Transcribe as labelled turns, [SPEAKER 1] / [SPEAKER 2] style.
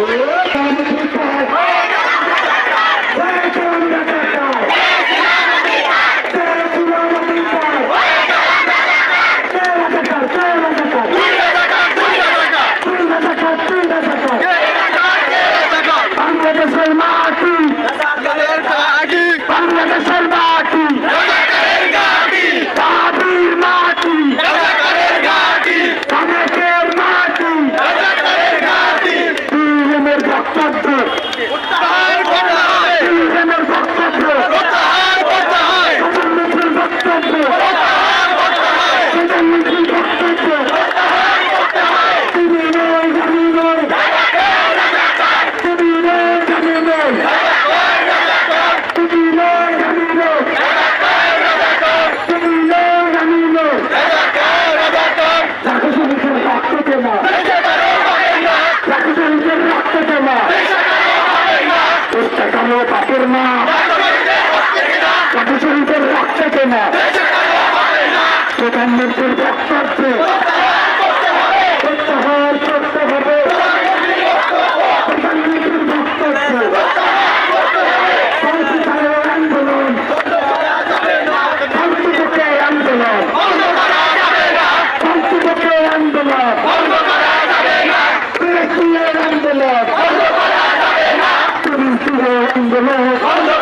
[SPEAKER 1] Oh, হলো পাপের মা কাবু শরীফের রক্ত কেনা। প্রধানমন্ত্রীর বক্তব্য আন্দোলন